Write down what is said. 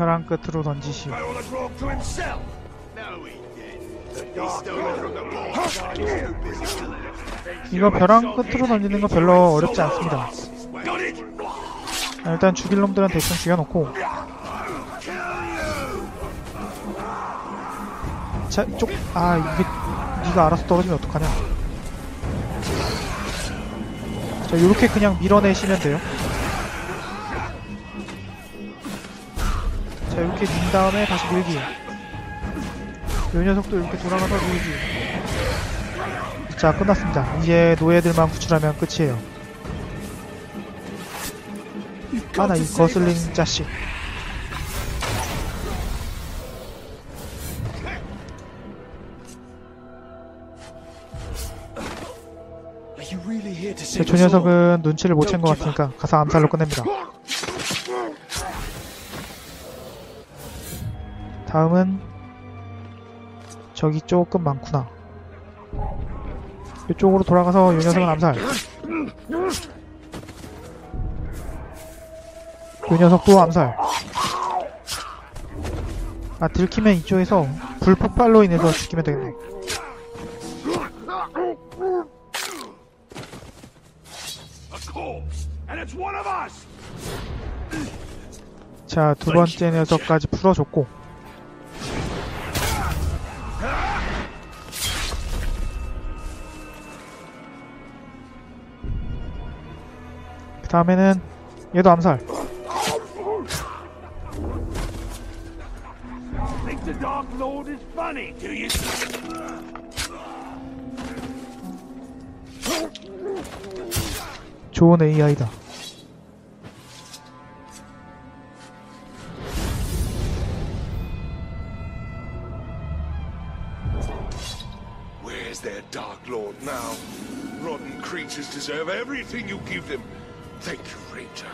벼랑 끝으로 던지시오. 이거 벼랑 끝으로 던지는 거 별로 어렵지 않습니다. 아, 일단 죽일 놈들은 대충 죽여놓고. 자 이쪽 아 이게 네가 알아서 떨어지면 어떡하냐. 자 요렇게 그냥 밀어내시면 돼요 자 이렇게 민 다음에 다시 밀기. 요 녀석도 이렇게 돌아가서 밀기. 자 끝났습니다. 이제 노예들만 구출하면 끝이에요. 아 나 이 거슬링 자식. 조 녀석은 눈치를 못 챈 것 같으니까 가서 암살로 끝냅니다 다음은 저기 조금 많구나. 이쪽으로 돌아가서 이 녀석은 암살. 이 녀석도 암살. 아 들키면 이쪽에서 불폭발로 인해서 죽이면 되겠네. 자 두 번째 녀석까지 풀어줬고 다음에는 얘도 암살 Think the Dark Lord is funny, do you? 좋은 AI다 Where's their Dark Lord now? Rotten creatures deserve everything you give them. Thank you, Ranger.